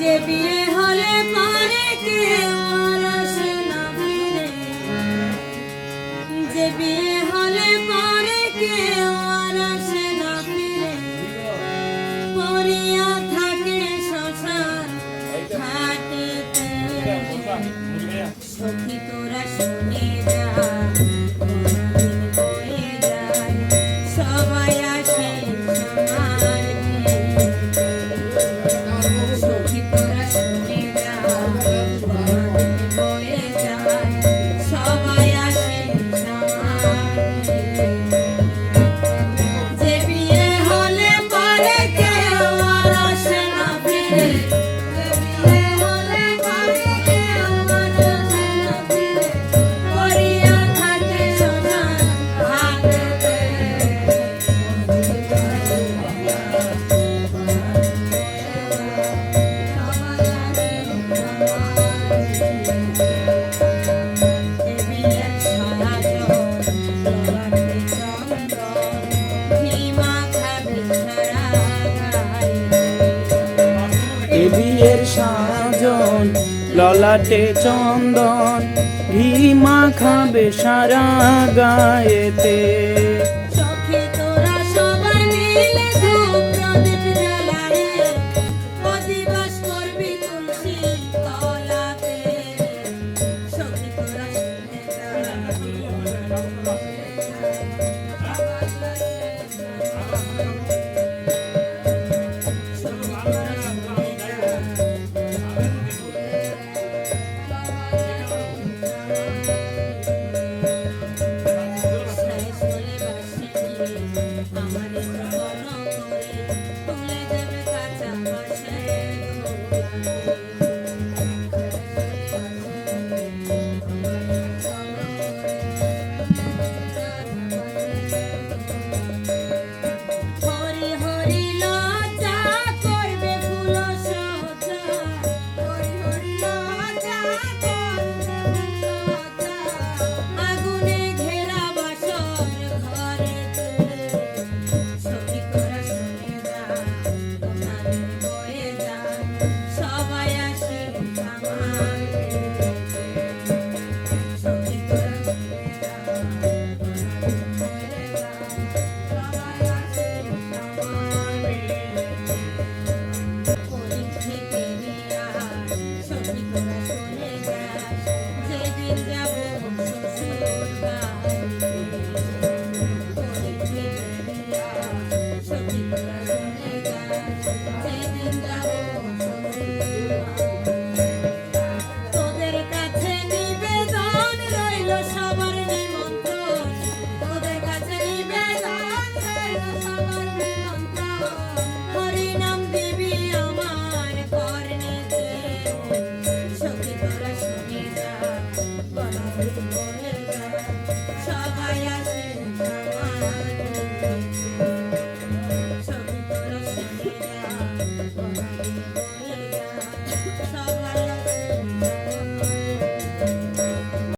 যে বিয়ে হলে পরে কেউ আর আসে না ফিরে যে বিয়ে হলে পরে কেউ আর আসে না ফিরে পড়িয়া থাকে শ্মশান ঘাটিতে। সখী তোরা শুনে বিয়ের সাজন ললাটে চন্দন ঘি মাখাবে সারা গায়েতে। Amen. Amen. Amen. Thank you. Bye.